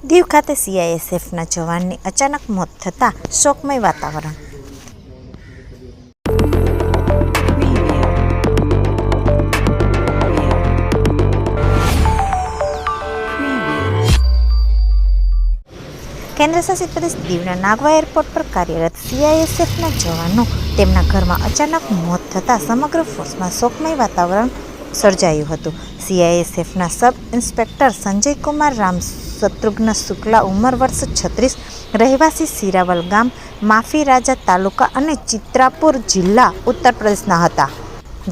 દીવ ખાતે સીઆઈએસએફના જવાનની અચાનક મોત થતાં શોકમય વાતાવરણ કેન્દ્રશાસિત પ્રદેશ દીવના નાગવા એરપોર્ટ પર કાર્યરત સીઆઈએસએફના જવાનો તેમના ઘરમાં અચાનક મોત થતાં સમગ્ર ફોર્સમાં શોકમય વાતાવરણ સર્જાયું હતું સીઆઈએસએફના સબ ઇન્સ્પેક્ટર સંજય કુમાર રામ શત્રુઘ્ન શુક્લા ઉંમર વર્ષ છત્રીસ, રહેવાસી સિરાવલ ગામ, માફી રાજા તાલુકા અને ચિત્રાપુર જિલ્લા ઉત્તર પ્રદેશના હતા,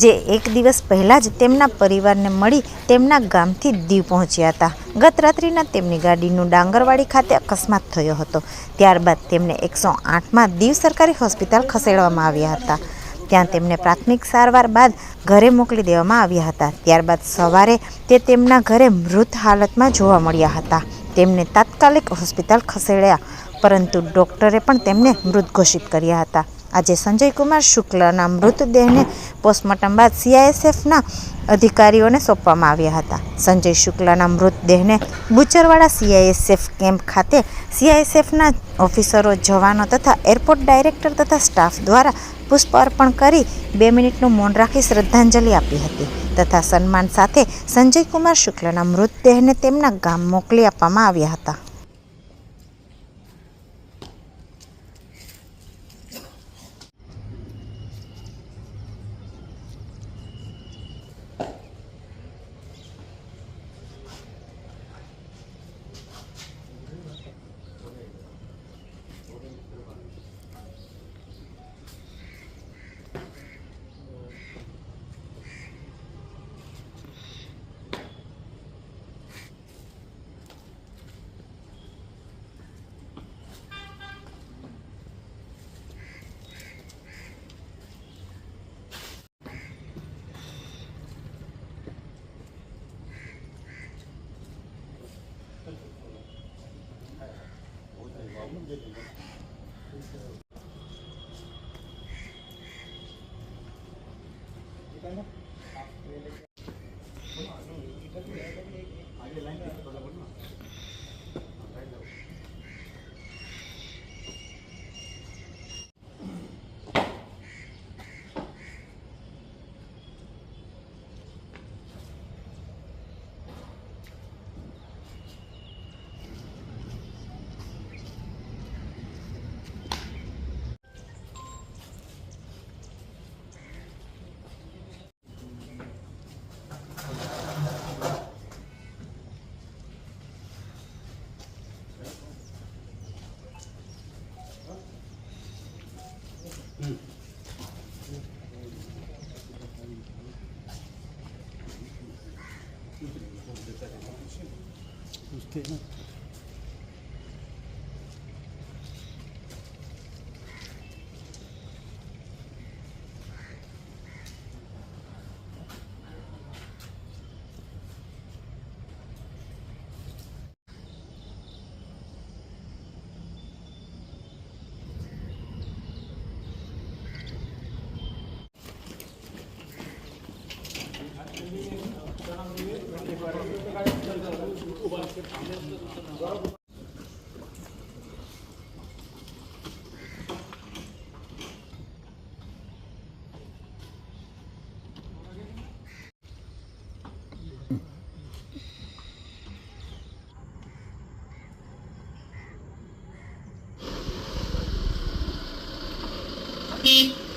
જે એક દિવસ પહેલાં જ તેમના પરિવારને મળી તેમના ગામથી દીવ પહોંચ્યા હતા. ગત રાત્રિના તેમની ગાડીનું ડાંગરવાડી ખાતે અકસ્માત થયો હતો. ત્યારબાદ તેમને એકસો આઠમાં દીવ સરકારી હોસ્પિટલ ખસેડવામાં આવ્યા હતા. ત્યાં તેમને પ્રાથમિક સારવાર બાદ ઘરે મોકલી દેવામાં આવ્યા હતા. ત્યારબાદ સવારે તે તેમના ઘરે મૃત હાલતમાં જોવા મળ્યા હતા. તેમને તાત્કાલિક હોસ્પિટલ ખસેડ્યા પરંતુ ડોક્ટરે પણ તેમને મૃત ઘોષિત કર્યા હતા. આજે સંજય કુમાર શુક્લના મૃતદેહને પોસ્ટમોર્ટમ બાદ સીઆઈએસએફના અધિકારીઓને સોંપવામાં આવ્યા હતા. સંજય શુક્લાના મૃતદેહને બુચરવાડા સીઆઈએસએફ કેમ્પ ખાતે સીઆઈએસએફના ઓફિસરો, જવાનો તથા એરપોર્ટ ડાયરેક્ટર તથા સ્ટાફ દ્વારા પુષ્પ અર્પણ કરી બે મિનિટનું મૌન રાખી શ્રદ્ધાંજલિ આપી હતી તથા સન્માન સાથે સંજય કુમાર શુક્લના મૃતદેહને તેમના ગામ મોકલી આપવામાં આવ્યા હતા. Kita nak 응. 응. Beep.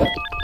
you